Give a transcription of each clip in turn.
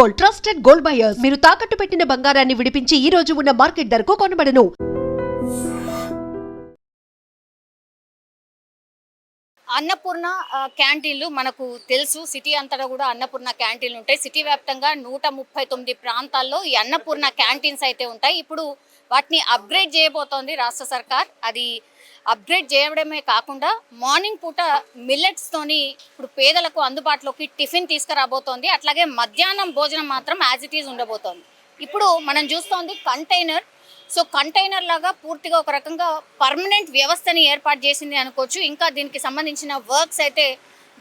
Gold trusted gold buyers. మీరు తాకట్టు పెట్టిన బంగారాన్ని విడిపించి ఈ రోజు ఉన్న మార్కెట్ ధరకు కొనబడను. అన్నపూర్ణ క్యాంటీన్లు మనకు తెలుసు. సిటీ అంతటా కూడా అన్నపూర్ణ క్యాంటీన్లు ఉంటాయి. సిటీ వ్యాప్తంగా నూట ముప్పై తొమ్మిది ప్రాంతాల్లో ఈ అన్నపూర్ణ క్యాంటీన్స్ అయితే ఉంటాయి. ఇప్పుడు వాటిని అప్గ్రేడ్ చేయబోతోంది రాష్ట్ర సర్కార్. అది అప్గ్రేడ్ చేయడమే కాకుండా మార్నింగ్ పూట మిల్లెట్స్ తోని ఇప్పుడు పేదలకు అందుబాటులోకి టిఫిన్ తీసుకురాబోతోంది. అట్లాగే మధ్యాహ్నం భోజనం మాత్రం యాజ్ ఇట్ ఈజ్ ఉండబోతోంది. ఇప్పుడు మనం చూస్తోంది కంటైనర్ సో కంటైనర్ లాగా పూర్తిగా ఒక రకంగా పర్మనెంట్ వ్యవస్థని ఏర్పాటు చేసింది అనుకోవచ్చు. ఇంకా దీనికి సంబంధించిన వర్క్స్ అయితే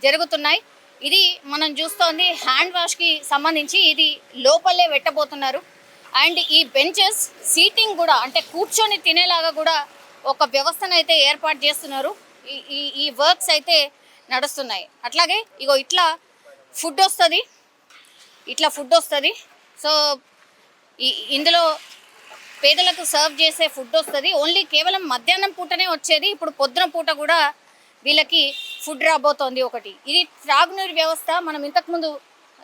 జరుగుతున్నాయి. ఇది మనం చూస్తోంది హ్యాండ్ వాష్కి సంబంధించి ఇది లోపలే పెట్టబోతున్నారు. అండ్ ఈ బెంచెస్ సీటింగ్ కూడా అంటే కూర్చొని తినేలాగా కూడా ఒక వ్యవస్థను అయితే ఏర్పాటు చేస్తున్నారు. ఈ ఈ ఈ వర్క్స్ అయితే నడుస్తున్నాయి. అట్లాగే ఇగో ఇట్లా ఫుడ్ వస్తుంది. ఇట్లా ఫుడ్ వస్తుంది. సో ఇందులో పేదలకు సర్వ్ చేసే ఫుడ్ వస్తుంది. ఓన్లీ కేవలం మధ్యాహ్నం పూటనే వచ్చేది. ఇప్పుడు పొద్దున పూట కూడా వీళ్ళకి ఫుడ్ రాబోతోంది ఒకటి. ఇది త్రాగునీరు వ్యవస్థ. మనం ఇంతకుముందు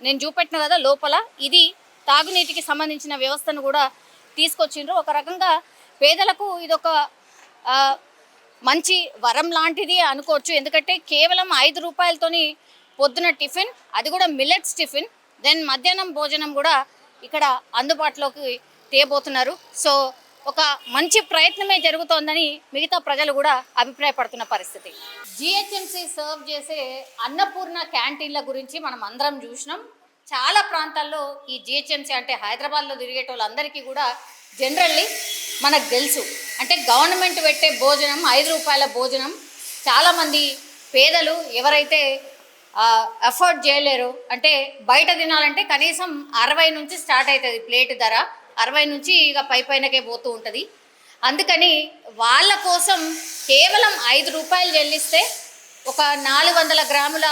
నేను చూపెట్టిన కదా లోపల. ఇది తాగునీటికి సంబంధించిన వ్యవస్థను కూడా తీసుకొచ్చిండ్రు. ఒక రకంగా పేదలకు ఇదొక మంచి వరం లాంటిది అనుకోవచ్చు. ఎందుకంటే కేవలం ఐదు రూపాయలతోని పొద్దున టిఫిన్ అది కూడా మిల్లెట్స్ టిఫిన్ దెన్ మధ్యాహ్నం భోజనం కూడా ఇక్కడ అందుబాటులోకి తేబోతున్నారు. సో ఒక మంచి ప్రయత్నమే జరుగుతోందని మిగతా ప్రజలు కూడా అభిప్రాయపడుతున్న పరిస్థితి. జిహెచ్ఎంసి సర్వ్ చేసే అన్నపూర్ణ క్యాంటీన్ల గురించి మనం అందరం చూసినాం. చాలా ప్రాంతాల్లో ఈ జిహెచ్ఎంసీ అంటే హైదరాబాద్లో తిరిగేటోళ్ళందరికీ కూడా జనరల్లీ మనకు తెలుసు. అంటే గవర్నమెంట్ పెట్టే భోజనం ఐదు రూపాయల భోజనం చాలామంది పేదలు ఎవరైతే అఫోర్డ్ చేయలేరు అంటే బయట తినాలంటే కనీసం అరవై నుంచి స్టార్ట్ అవుతుంది ప్లేట్ ధర. అరవై నుంచి ఇక పై పైనకే పోతూ ఉంటుంది. అందుకని వాళ్ళ కోసం కేవలం ఐదు రూపాయలు చెల్లిస్తే ఒక నాలుగు వందల గ్రాముల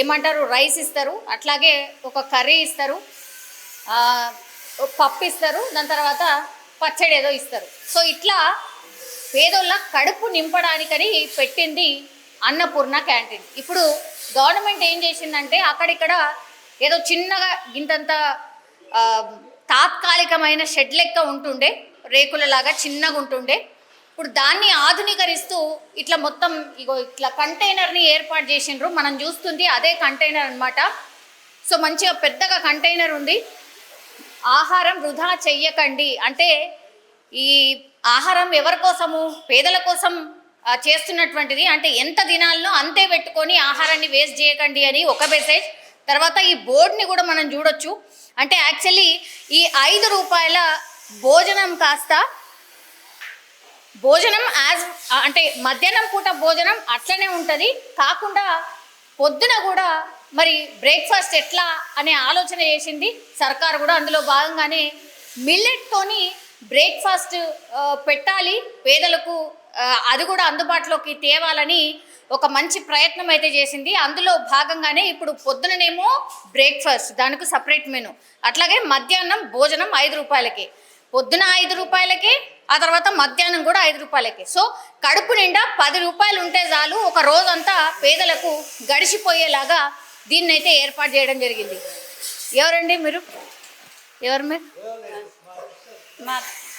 ఏమంటారు రైస్ ఇస్తారు. అట్లాగే ఒక కర్రీ ఇస్తారు. ఒక పప్పు ఇస్తారు. దాని తర్వాత పచ్చడి ఏదో ఇస్తారు. సో ఇట్లా పేదోళ్ళ కడుపు నింపడానికని పెట్టింది అన్నపూర్ణ క్యాంటీన్. ఇప్పుడు గవర్నమెంట్ ఏం చేసిందంటే అక్కడిక్కడ ఏదో చిన్నగా ఇంతంత తాత్కాలికమైన షెడ్ లెక్క ఉంటుండే రేకులలాగా చిన్నగా ఉంటుండే. ఇప్పుడు దాన్ని ఆధునీకరిస్తూ ఇట్లా మొత్తం ఇగో ఇట్లా కంటైనర్ని ఏర్పాటు చేసిండ్రు. మనం చూస్తుంది అదే కంటైనర్ అనమాట సో మంచిగా పెద్దగా కంటైనర్ ఉంది. ఆహారం వృధా చెయ్యకండి. అంటే ఈ ఆహారం ఎవరి కోసము? పేదల కోసం చేస్తున్నటువంటిది. అంటే ఎంత దినాల్లో అంతే పెట్టుకొని ఆహారాన్ని వేస్ట్ చేయకండి అని ఒక మెసేజ్. తర్వాత ఈ బోర్డుని కూడా మనం చూడొచ్చు. అంటే యాక్చువల్లీ ఈ ఐదు రూపాయల భోజనం కాస్త భోజనం యాజ్ అంటే మధ్యాహ్నం పూట భోజనం అట్లనే ఉంటుంది. కాకుండా పొద్దున కూడా మరి బ్రేక్ఫాస్ట్ ఎట్లా అనే ఆలోచన చేసింది. సర్కారు కూడా అందులో భాగంగానే మిల్లెట్తోని బ్రేక్ఫాస్ట్ పెట్టాలి. పేదలకు అది కూడా అందుబాటులోకి తేవాలని ఒక మంచి ప్రయత్నం అయితే చేసింది. అందులో భాగంగానే ఇప్పుడు పొద్దుననేమో బ్రేక్ఫాస్ట్ దానికి సపరేట్ మెను అట్లాగే మధ్యాహ్నం భోజనం ఐదు రూపాయలకి. పొద్దున ఐదు రూపాయలకి ఆ తర్వాత మధ్యాహ్నం కూడా ఐదు రూపాయలకి. సో కడుపు నిండా పది రూపాయలు ఉంటే చాలు ఒక రోజంతా పేదలకు గడిచిపోయేలాగా దీన్నైతే ఏర్పాటు చేయడం జరిగింది. ఎవరండి మీరు? ఎవరు మీరు? మా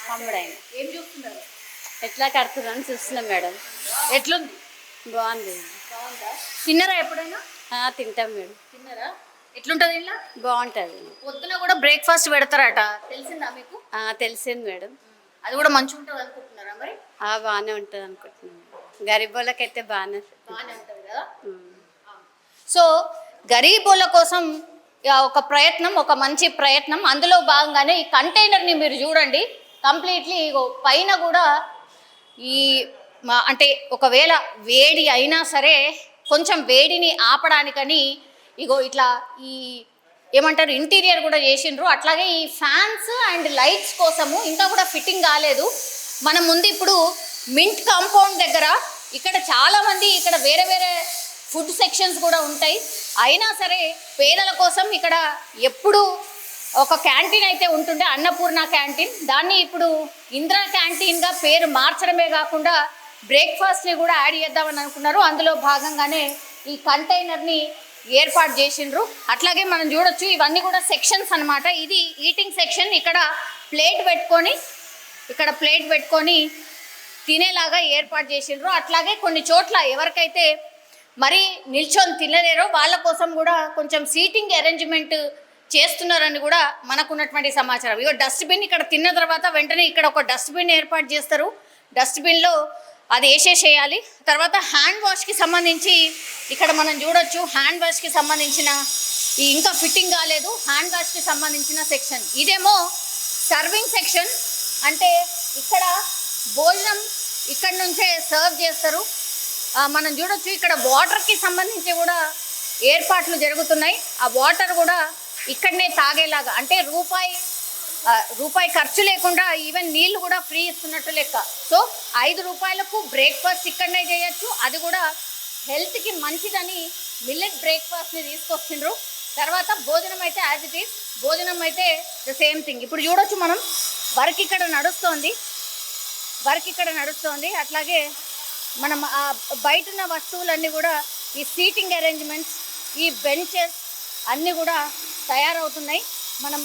తమ్ముడు ఆయన ఏం చూస్తున్నారు? ఎట్లా కడుతుందని చూస్తున్నాం మేడం. ఎట్లుంది? బాగుంది. తిన్నారా ఎప్పుడైనా? తింటాం మేడం. తిన్నారా? ఎట్లుంటుంది ఇలా బాగుంటుంది. పొద్దున కూడా బ్రేక్ఫాస్ట్ పెడతారట. తెలిసిందా మీకు? తెలిసింది మేడం. అది కూడా మంచిగా ఉంటుంది అనుకుంటున్నారా మరి? ఆ, బాగానే ఉంటుంది అనుకుంటున్నాం. గరీబోళ్ళకైతే బాగానే బాగానే ఉంటుంది కదా. సో గరీబుల కోసం ఒక ప్రయత్నం ఒక మంచి ప్రయత్నం. అందులో భాగంగానే ఈ కంటైనర్ని మీరు చూడండి. కంప్లీట్లీ ఇగో పైన కూడా ఈ మా- అంటే ఒకవేళ వేడి అయినా సరే కొంచెం వేడిని ఆపడానికని ఇగో ఇట్లా ఈ ఏమంటారు ఇంటీరియర్ కూడా చేసిండ్రు. అట్లాగే ఈ ఫ్యాన్స్ అండ్ లైట్స్ కోసము ఇంకా కూడా ఫిట్టింగ్ కాలేదు. మనం ముందు ఇప్పుడు మింట్ కాంపౌండ్ దగ్గర ఇక్కడ చాలామంది ఇక్కడ వేరే వేరే ఫుడ్ సెక్షన్స్ కూడా ఉంటాయి. అయినా సరే పేదల కోసం ఇక్కడ ఎప్పుడు ఒక క్యాంటీన్ అయితే ఉంటుండే అన్నపూర్ణ క్యాంటీన్. దాన్ని ఇప్పుడు ఇందిరా క్యాంటీన్గా పేరు మార్చడమే కాకుండా బ్రేక్ఫాస్ట్ని కూడా యాడ్ చేద్దామని అనుకున్నారు. అందులో భాగంగానే ఈ కంటైనర్ని ఏర్పాటు చేసిండ్రు. అట్లాగే మనం చూడొచ్చు ఇవన్నీ కూడా సెక్షన్స్ అనమాట ఇది ఈటింగ్ సెక్షన్. ఇక్కడ ప్లేట్ పెట్టుకొని ఇక్కడ ప్లేట్ పెట్టుకొని తినేలాగా ఏర్పాటు చేసిండ్రు. అట్లాగే కొన్ని చోట్ల ఎవరికైతే మరి నిల్చొని తినలేరో. వాళ్ళ కోసం కూడా కొంచెం సీటింగ్ అరేంజ్మెంట్ చేస్తున్నారని కూడా మనకున్నటువంటి సమాచారం. ఇక డస్ట్బిన్ ఇక్కడ తిన్న తర్వాత వెంటనే ఇక్కడ ఒక డస్ట్బిన్ ఏర్పాటు చేస్తారు. డస్ట్బిన్లో అది వేసేసేయాలి. తర్వాత హ్యాండ్ వాష్కి సంబంధించి ఇక్కడ మనం చూడొచ్చు. హ్యాండ్ వాష్కి సంబంధించిన ఈ ఇంకా ఫిట్టింగ్ కాలేదు. హ్యాండ్ వాష్కి సంబంధించిన సెక్షన్. ఇదేమో సర్వింగ్ సెక్షన్. అంటే ఇక్కడ భోజనం ఇక్కడ నుంచే సర్వ్ చేస్తారు. మనం చూడొచ్చు ఇక్కడ వాటర్కి సంబంధించి కూడా ఏర్పాట్లు జరుగుతున్నాయి. ఆ వాటర్ కూడా ఇక్కడనే తాగేలాగా అంటే రూపాయి రూపాయి ఖర్చు లేకుండా ఈవెన్ నీళ్ళు కూడా ఫ్రీ ఇస్తున్నట్టు లెక్క. సో ఐదు రూపాయలకు బ్రేక్ఫాస్ట్ ఇక్కడనే చేయొచ్చు. అది కూడా హెల్త్కి మంచిదని మిల్లెట్ బ్రేక్ఫాస్ట్ని తీసుకొచ్చిండ్రు. తర్వాత భోజనం అయితే యాజ్ ఇట్ ఈస్ భోజనం అయితే ద సేమ్ థింగ్ ఇప్పుడు చూడొచ్చు మనం. వర్క్ ఇక్కడ నడుస్తోంది. వర్క్ ఇక్కడ నడుస్తోంది. అట్లాగే మనం ఆ బయట ఉన్న వస్తువులన్నీ కూడా ఈ సీటింగ్ అరేంజ్మెంట్స్ ఈ బెంచెస్ అన్నీ కూడా తయారవుతున్నాయి. మనం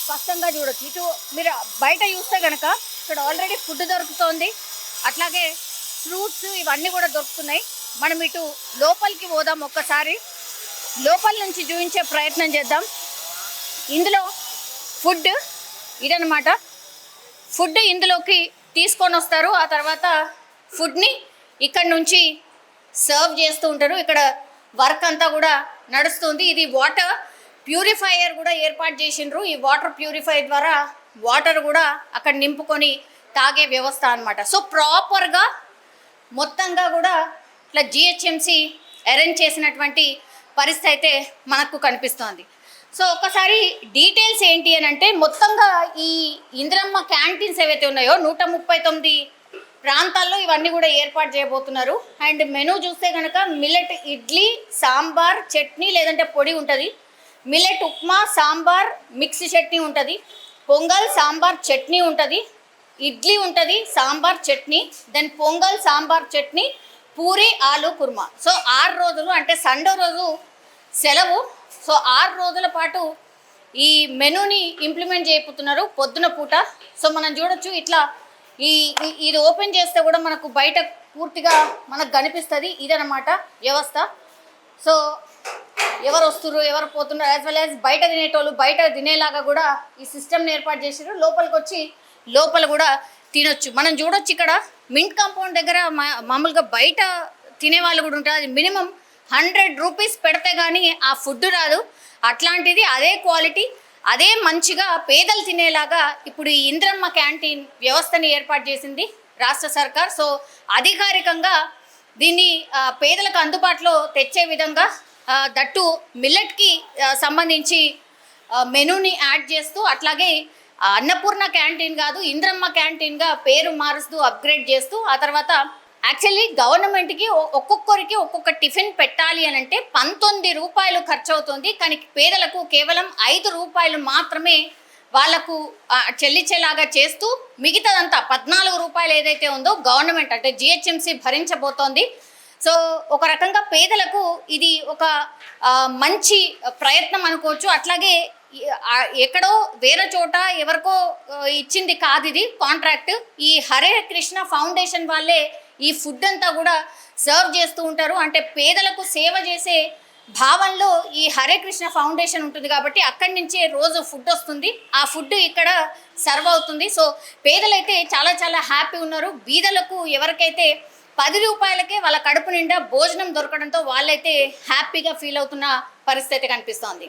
స్పష్టంగా చూడొచ్చు. ఇటు మీరు బయట చూస్తే కనుక ఇక్కడ ఆల్రెడీ ఫుడ్ దొరుకుతోంది. అట్లాగే ఫ్రూట్స్ ఇవన్నీ కూడా దొరుకుతున్నాయి. మనం ఇటు లోపలికి పోదాం ఒక్కసారి. లోపల నుంచి చూపించే ప్రయత్నం చేద్దాం. ఇందులో ఫుడ్ ఇదనమాట ఫుడ్ ఇందులోకి తీసుకొని వస్తారు. ఆ తర్వాత ఫుడ్ని ఇక్కడ నుంచి సర్వ్ చేస్తూ ఉంటారు. ఇక్కడ వర్క్ అంతా కూడా నడుస్తుంది. ఇది వాటర్ ప్యూరిఫైయర్ కూడా ఏర్పాటు చేసిండ్రు. ఈ వాటర్ ప్యూరిఫైయర్ ద్వారా వాటర్ కూడా అక్కడ నింపుకొని తాగే వ్యవస్థ అన్నమాట. సో ప్రాపర్గా మొత్తంగా కూడా ఇట్లా జిహెచ్ఎంసి అరేంజ్ చేసినటువంటి పరిస్థితి అయితే మనకు కనిపిస్తోంది. సో ఒకసారి డీటెయిల్స్ ఏంటి అని అంటే మొత్తంగా ఈ ఇంద్రమ్మ క్యాంటీన్స్ ఏవైతే ఉన్నాయో నూట ముప్పై తొమ్మిది ప్రాంతాల్లో ఇవన్నీ కూడా ఏర్పాటు చేయబోతున్నారు. అండ్ మెనూ చూస్తే కనుక మిల్లెట్ ఇడ్లీ సాంబార్ చట్నీ లేదంటే పొడి ఉంటుంది. మిల్లెట్ ఉప్మా సాంబార్ మిక్స్ చట్నీ ఉంటుంది. పొంగల్ సాంబార్ చట్నీ ఉంటుంది. ఇడ్లీ ఉంటుంది సాంబార్ చట్నీ. దెన్ పొంగల్ సాంబార్ చట్నీ పూరి ఆలు కుర్మా. సో ఆరు రోజులు అంటే సండే రోజు సెలవు. సో ఆరు రోజుల పాటు ఈ మెనూని ఇంప్లిమెంట్ చేయబోతున్నారు పొద్దున పూట. సో మనం చూడొచ్చు ఇట్లా ఈ ఇది ఓపెన్ చేస్తే కూడా మనకు బయట పూర్తిగా మనకు కనిపిస్తుంది ఇదనమాట వ్యవస్థ. సో ఎవరు వస్తున్నారు ఎవరు పోతున్నారు యాజ్ వెల్ యాజ్ బయట తినేటోళ్ళు బయట తినేలాగా కూడా ఈ సిస్టమ్ని ఏర్పాటు చేసారు లోపలికి వచ్చి లోపల కూడా తినొచ్చు. మనం చూడొచ్చు ఇక్కడ మింట్ కాంపౌండ్ దగ్గర మా- మామూలుగా బయట తినే వాళ్ళు కూడా ఉంటారు. అది మినిమం హండ్రెడ్ రూపీస్ పెడితే కానీ ఆ ఫుడ్ రాదు. అట్లాంటిది అదే క్వాలిటీ అదే మంచిగా పేదలు తినేలాగా ఇప్పుడు ఈ ఇంద్రమ్మ క్యాంటీన్ వ్యవస్థని ఏర్పాటు చేసింది రాష్ట్ర సర్కార్. సో అధికారికంగా దీన్ని పేదలకు అందుబాటులో తెచ్చే విధంగా దట్టు మిల్లెట్కి సంబంధించి మెనూని యాడ్ చేస్తూ అట్లాగే అన్నపూర్ణ క్యాంటీన్ కాదు ఇంద్రమ్మ క్యాంటీన్గా పేరు మారుస్తూ అప్గ్రేడ్ చేస్తూ ఆ తర్వాత యాక్చువల్లీ గవర్నమెంట్కి ఒక్కొక్కరికి ఒక్కొక్క టిఫిన్ పెట్టాలి అని అంటే పంతొమ్మిది రూపాయలు ఖర్చు అవుతుంది కానీ పేదలకు కేవలం ఐదు రూపాయలు మాత్రమే వాళ్ళకు చెల్లించేలాగా చేస్తూ మిగతాదంతా పద్నాలుగు రూపాయలు ఏదైతే ఉందో గవర్నమెంట్ అంటే జిహెచ్ఎంసీ భరించబోతోంది. సో ఒక రకంగా పేదలకు ఇది ఒక మంచి ప్రయత్నం అనుకోవచ్చు. అట్లాగే ఎక్కడో వేరే చోట ఎవరికో ఇచ్చింది కాదు ఇది కాంట్రాక్ట్. ఈ హరే కృష్ణ ఫౌండేషన్ వాళ్ళే ఈ ఫుడ్ అంతా కూడా సర్వ్ చేస్తూ ఉంటారు. అంటే పేదలకు సేవ చేసే భావంలో ఈ హరే కృష్ణ ఫౌండేషన్ ఉంటుంది కాబట్టి అక్కడి నుంచే రోజు ఫుడ్ వస్తుంది. ఆ ఫుడ్ ఇక్కడ సర్వ్ అవుతుంది. సో పేదలైతే చాలా చాలా హ్యాపీ ఉన్నారు. బీదలకు ఎవరికైతే పది రూపాయలకే వాళ్ళ కడుపు నిండా భోజనం దొరకడంతో వాళ్ళైతే హ్యాపీగా ఫీల్ అవుతున్న పరిస్థితి కనిపిస్తోంది.